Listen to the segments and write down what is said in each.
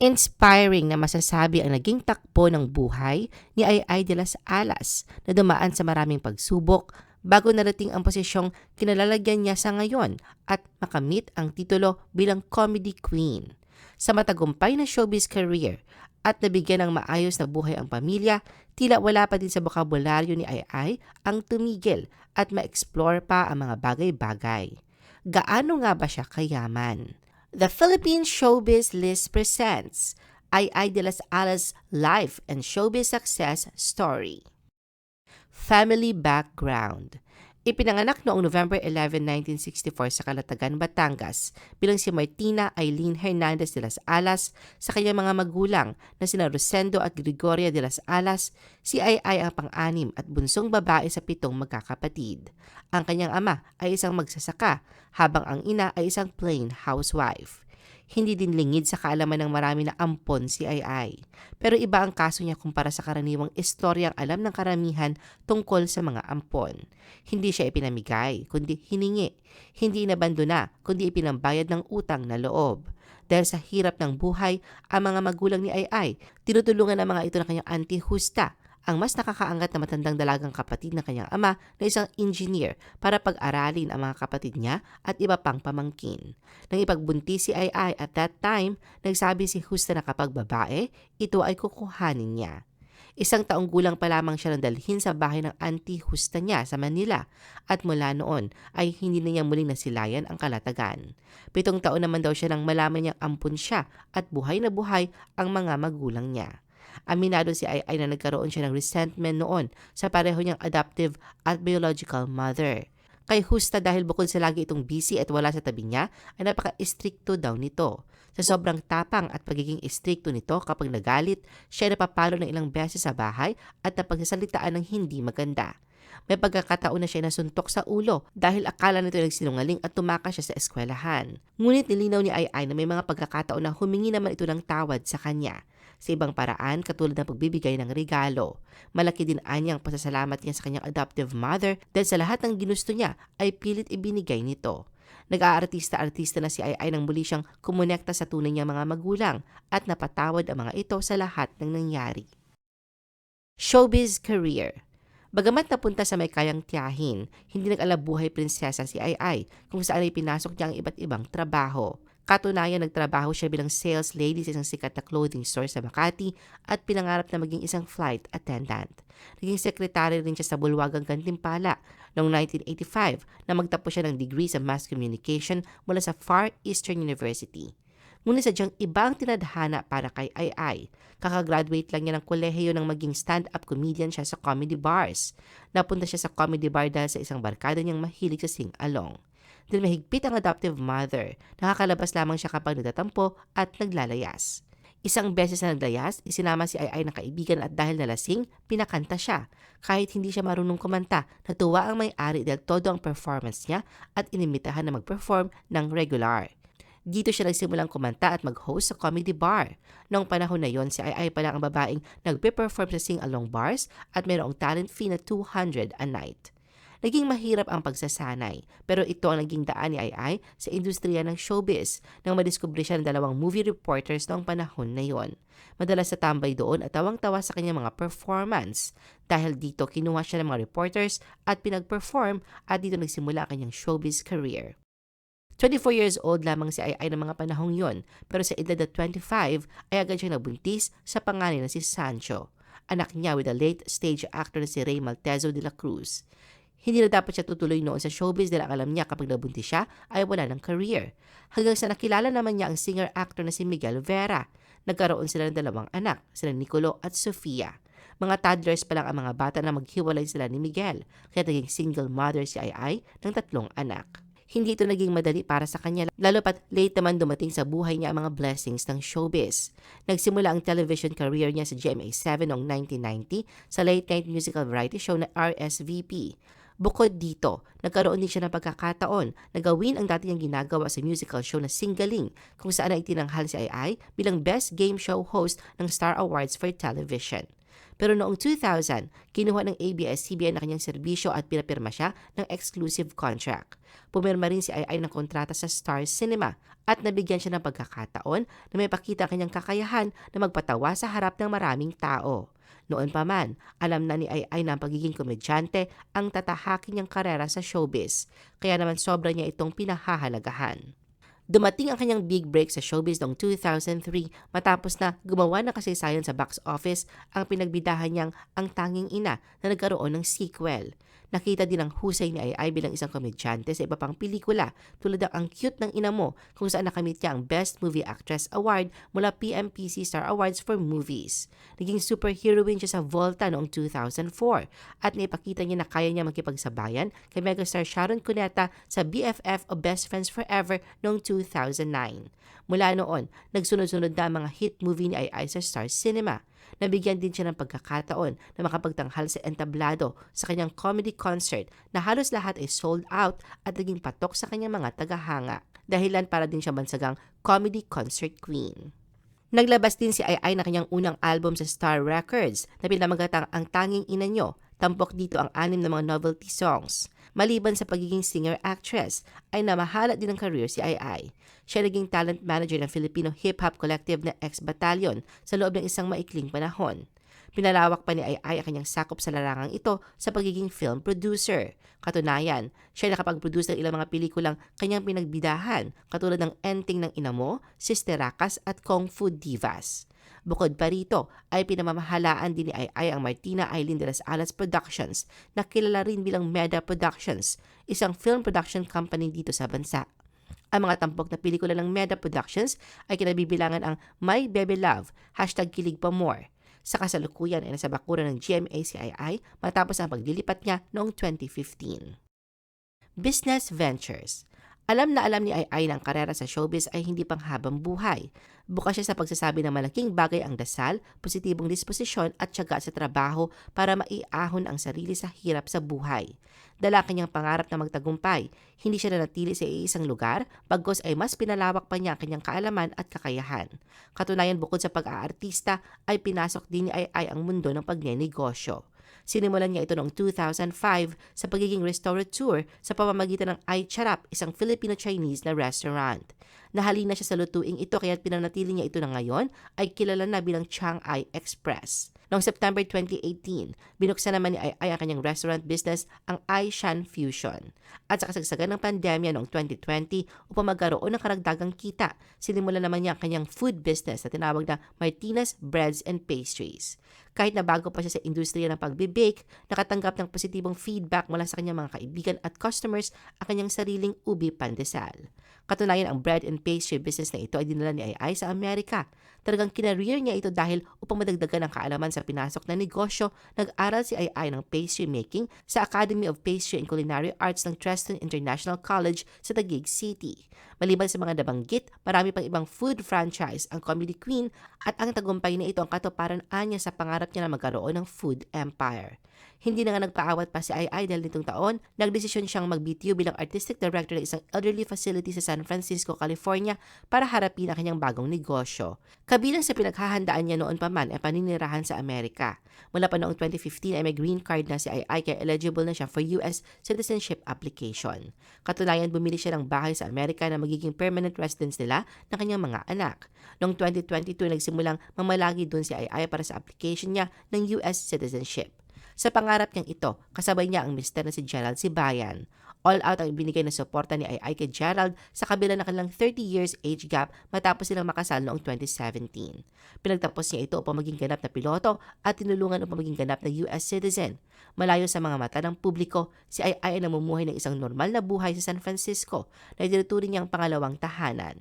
Inspiring na masasabi ang naging takbo ng buhay ni Ay de las Alas na dumaan sa maraming pagsubok bago narating ang posisyong kinalalagyan niya sa ngayon at makamit ang titulo bilang comedy queen. Sa matagumpay na showbiz career at nabigyan ng maayos na buhay ang pamilya, tila wala pa din sa bokabularyo ni Ay ang tumigil at ma-explore pa ang mga bagay-bagay. Gaano nga ba siya kayaman? The Philippine Showbiz List presents Ay Ay de las Alas Life and Showbiz Success Story. Family Background Ipinanganak noong November 11, 1964 sa Calatagan, Batangas bilang si Martina Eileen Hernandez de las Alas sa kanyang mga magulang na sina Rosendo at Gregoria de las Alas, si Ay Ay ang pang-anim at bunsong babae sa pitong magkakapatid. Ang kanyang ama ay isang magsasaka habang ang ina ay isang plain housewife hindi din lingid sa kaalaman ng marami na ampon si Ay. Pero iba ang kaso niya kumpara sa karaniwang istoryang alam ng karamihan tungkol sa mga ampon. Hindi siya ipinamigay, kundi hiningi. Hindi inabandona, kundi ipinambayad ng utang na loob. Dahil sa hirap ng buhay, ang mga magulang ni Ay Ay, tinutulungan ng mga ito ng kanyang anti-husta ang mas nakakaangat na matandang dalagang kapatid ng kanyang ama na isang engineer para pag-aralin ang mga kapatid niya at iba pang pamangkin. Nang ipagbuntis si Ai Ai at that time, nagsabi si Husta na kapag babae, ito ay kukuhanin niya. Isang taong gulang pa lamang siya nang dalhin sa bahay ng anti-husta niya sa Manila at mula noon ay hindi na niya muling nasilayan ang kalatagan. Pitong taon naman daw siya nang malaman niyang ampun siya at buhay na buhay ang mga magulang niya. Aminado si Ai na nagkaroon siya ng resentment noon sa pareho niyang adoptive at biological mother. Kay Husta dahil bukod sa lagi itong busy at wala sa tabi niya, ay napaka-istrikto daw nito. Sa sobrang tapang at pagiging istrikto nito kapag nagalit, siya napapalo ng ilang beses sa bahay at napagsasalitaan ng hindi maganda. May pagkakataon na siya nasuntok sa ulo dahil akala nito nagsinungaling at tumakas siya sa eskwelahan. Ngunit nilinaw ni Ai na may mga pagkakataon na humingi naman ito ng tawad sa kanya sa ibang paraan katulad ng pagbibigay ng regalo. Malaki din anyang pasasalamat niya sa kanyang adoptive mother dahil sa lahat ng ginusto niya ay pilit ibinigay nito. Nag-aartista-artista na si Ai Ai nang muli siyang kumonekta sa tunay niyang mga magulang at napatawad ang mga ito sa lahat ng nangyari. Showbiz Career Bagamat napunta sa may kayang tiyahin, hindi nag-alabuhay prinsesa si Ai Ai kung saan ay pinasok niya ang iba't ibang trabaho. Katunayan, nagtrabaho siya bilang sales lady sa isang sikat na clothing store sa Makati at pinangarap na maging isang flight attendant. Naging sekretary rin siya sa Bulwagang Gantimpala noong 1985 na magtapos siya ng degree sa Mass Communication mula sa Far Eastern University. Ngunit sadyang ibang tinadhana para kay Ai Ai. Kakagraduate lang niya ng kolehiyo nang maging stand-up comedian siya sa comedy bars. Napunta siya sa comedy bar dahil sa isang barkada niyang mahilig sa sing-along dahil mahigpit ang adoptive mother. Nakakalabas lamang siya kapag nagtatampo at naglalayas. Isang beses na naglayas, isinama si Ai Ai ng kaibigan at dahil nalasing, pinakanta siya. Kahit hindi siya marunong kumanta, natuwa ang may-ari dahil todo ang performance niya at inimitahan na mag-perform ng regular. Dito siya nagsimulang kumanta at mag-host sa comedy bar. Noong panahon na yon, si Ai Ai pa lang ang babaeng nagpe-perform sa sing-along bars at mayroong talent fee na 200 a night. Naging mahirap ang pagsasanay, pero ito ang naging daan ni Ai sa industriya ng showbiz nang madiskubre siya ng dalawang movie reporters noong panahon na yon. Madalas sa tambay doon at tawang-tawa sa kanyang mga performance. Dahil dito, kinuha siya ng mga reporters at pinag-perform at dito nagsimula ang kanyang showbiz career. 24 years old lamang si Ai ng mga panahong yon, pero sa edad na 25 ay agad siyang nabuntis sa pangalan na si Sancho, anak niya with the late stage actor na si Ray Maltezo de la Cruz. Hindi na dapat siya tutuloy noon sa showbiz dahil alam niya kapag nabuntis siya ay wala ng career. Hanggang sa nakilala naman niya ang singer-actor na si Miguel Vera. Nagkaroon sila ng dalawang anak, sila Nicolo at Sofia. Mga toddlers pa lang ang mga bata na maghiwalay sila ni Miguel, kaya naging single mother si Ai Ai ng tatlong anak. Hindi ito naging madali para sa kanya, lalo pat late naman dumating sa buhay niya ang mga blessings ng showbiz. Nagsimula ang television career niya sa GMA7 noong 1990 sa late night musical variety show na RSVP. Bukod dito, nagkaroon din siya ng pagkakataon na gawin ang dati niyang ginagawa sa musical show na Singaling kung saan ay tinanghal si Ai bilang Best Game Show Host ng Star Awards for Television. Pero noong 2000, kinuha ng ABS-CBN na kanyang serbisyo at pinapirma siya ng exclusive contract. Pumirma rin si Ai ng kontrata sa Star Cinema at nabigyan siya ng pagkakataon na may pakita ang kanyang kakayahan na magpatawa sa harap ng maraming tao. Noon pa man, alam na ni Ai Ai na ang pagiging komedyante ang tatahakin niyang karera sa showbiz, kaya naman sobra niya itong pinahahalagahan. Dumating ang kanyang big break sa showbiz noong 2003 matapos na gumawa ng kasaysayan sa box office ang pinagbidahan niyang Ang Tanging Ina na nagkaroon ng sequel. Nakita din ang husay ni Ai bilang isang komedyante sa iba pang pelikula tulad ng Ang Cute ng Ina Mo kung saan nakamit niya ang Best Movie Actress Award mula PMPC Star Awards for Movies. Naging superheroine siya sa Volta noong 2004 at naipakita niya na kaya niya makipagsabayan kay megastar Sharon Cuneta sa BFF o Best Friends Forever noong 2009. Mula noon, nagsunod-sunod na ang mga hit movie ni Ai sa Star Cinema. Nabigyan din siya ng pagkakataon na makapagtanghal sa entablado sa kanyang comedy concert na halos lahat ay sold out at naging patok sa kanyang mga tagahanga. Dahilan para din siya bansagang comedy concert queen. Naglabas din si Ai Ai na kanyang unang album sa Star Records na pinamagatang Ang Tanging Ina Nyo. Tampok dito ang anim na mga novelty songs. Maliban sa pagiging singer-actress, ay namahala din ang career si Ai Ai. Siya naging talent manager ng Filipino hip-hop collective na X-Battalion sa loob ng isang maikling panahon. Pinalawak pa ni Ai Ai ang kanyang sakop sa larangang ito sa pagiging film producer. Katunayan, siya nakapag-produce ng ilang mga pelikulang kanyang pinagbidahan katulad ng Enting ng Inamo, Sister Rakas at Kung Fu Divas. Bukod pa rito ay pinamamahalaan din ni Ai ang Martina Eileen de las Alas Productions na kilala rin bilang Meda Productions, isang film production company dito sa bansa. Ang mga tampok na pelikula ng Meda Productions ay kinabibilangan ang My Baby Love, hashtag Kilig Pa More. Sa kasalukuyan ay nasa bakuran ng GMA Ai matapos ang paglilipat niya noong 2015. Business Ventures alam na alam ni Ai ang karera sa showbiz ay hindi pang habang buhay. Bukas siya sa pagsasabi ng malaking bagay ang dasal, positibong disposisyon at tiyaga sa trabaho para maiahon ang sarili sa hirap sa buhay. Dala kanyang pangarap na magtagumpay. Hindi siya nanatili sa iisang lugar, bagkos ay mas pinalawak pa niya ang kanyang kaalaman at kakayahan. Katunayan bukod sa pag-aartista, ay pinasok din ni Ai ang mundo ng pagnenegosyo. Sinimulan niya ito noong 2005 sa pagiging restaurateur sa pamamagitan ng Ai Charap, isang Filipino-Chinese na restaurant. Nahalina siya sa lutuing ito kaya pinanatili niya ito na ngayon ay kilala na bilang Chiang Ai Express. Noong September 2018, binuksan naman ni Ai Ai ang kanyang restaurant business, ang Ai Shan Fusion. At sa kasagsagan ng pandemya noong 2020, upang magkaroon ng karagdagang kita, sinimulan naman niya ang kanyang food business na tinawag na Martinez Breads and Pastries. Kahit na bago pa siya sa industriya ng pagbibake, nakatanggap ng positibong feedback mula sa kanyang mga kaibigan at customers ang kanyang sariling ubi pandesal. Katunayan ang bread and pastry business na ito ay dinala ni Ai sa Amerika. Talagang kinareer niya ito dahil upang madagdagan ang kaalaman sa pinasok na negosyo, nag-aral si Ai ng pastry making sa Academy of Pastry and Culinary Arts ng Treston International College sa Taguig City. Maliban sa mga nabanggit, marami pang ibang food franchise ang Comedy Queen at ang tagumpay na ito ang katuparan anya sa pangarap niya na magkaroon ng food empire. Hindi na nga nagpaawat pa si Ai dahil nitong taon, nagdesisyon siyang mag-BTO bilang artistic director ng isang elderly facility sa San Francisco, California para harapin ang kanyang bagong negosyo. Kabilang sa pinaghahandaan niya noon pa man ay paninirahan sa Amerika. Mula pa noong 2015 ay may green card na si Ai kaya eligible na siya for US citizenship application. Katunayan, bumili siya ng bahay sa Amerika na magiging permanent residence nila ng kanyang mga anak. Noong 2022, nagsimulang mamalagi doon si Ai para sa application niya ng US citizenship. Sa pangarap niyang ito, kasabay niya ang mister na si Gerald Sibayan. All out ang ibinigay na suporta ni Ai Gerald sa kabila ng kanilang 30 years age gap matapos silang makasal noong 2017. Pinagtapos niya ito upang maging ganap na piloto at tinulungan upang maging ganap na US citizen. Malayo sa mga mata ng publiko, si Ai ay namumuhay ng isang normal na buhay sa San Francisco na itinuturing niyang pangalawang tahanan.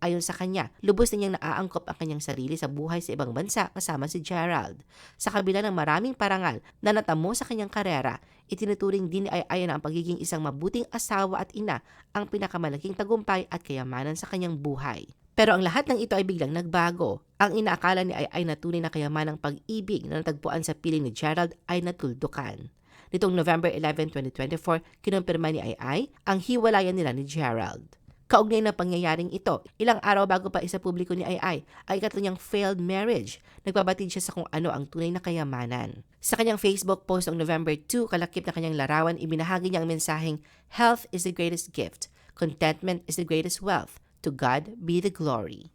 Ayon sa kanya, lubos na niyang naaangkop ang kanyang sarili sa buhay sa ibang bansa kasama si Gerald. Sa kabila ng maraming parangal na natamo sa kanyang karera, itinuturing din ni Ay na ang pagiging isang mabuting asawa at ina ang pinakamalaking tagumpay at kayamanan sa kanyang buhay. Pero ang lahat ng ito ay biglang nagbago. Ang inaakala ni Ay na tunay na kayamanang pag-ibig na natagpuan sa piling ni Gerald ay natuldukan. Nitong November 11, 2024, kinumpirma ni Ay ang hiwalayan nila ni Gerald. Kaugnay na pangyayaring ito, ilang araw bago pa isa publiko ni Ai ay ikatlo niyang failed marriage. Nagbabatid siya sa kung ano ang tunay na kayamanan. Sa kanyang Facebook post noong November 2, kalakip na kanyang larawan, ibinahagi niya ang mensaheng, Health is the greatest gift. Contentment is the greatest wealth. To God be the glory.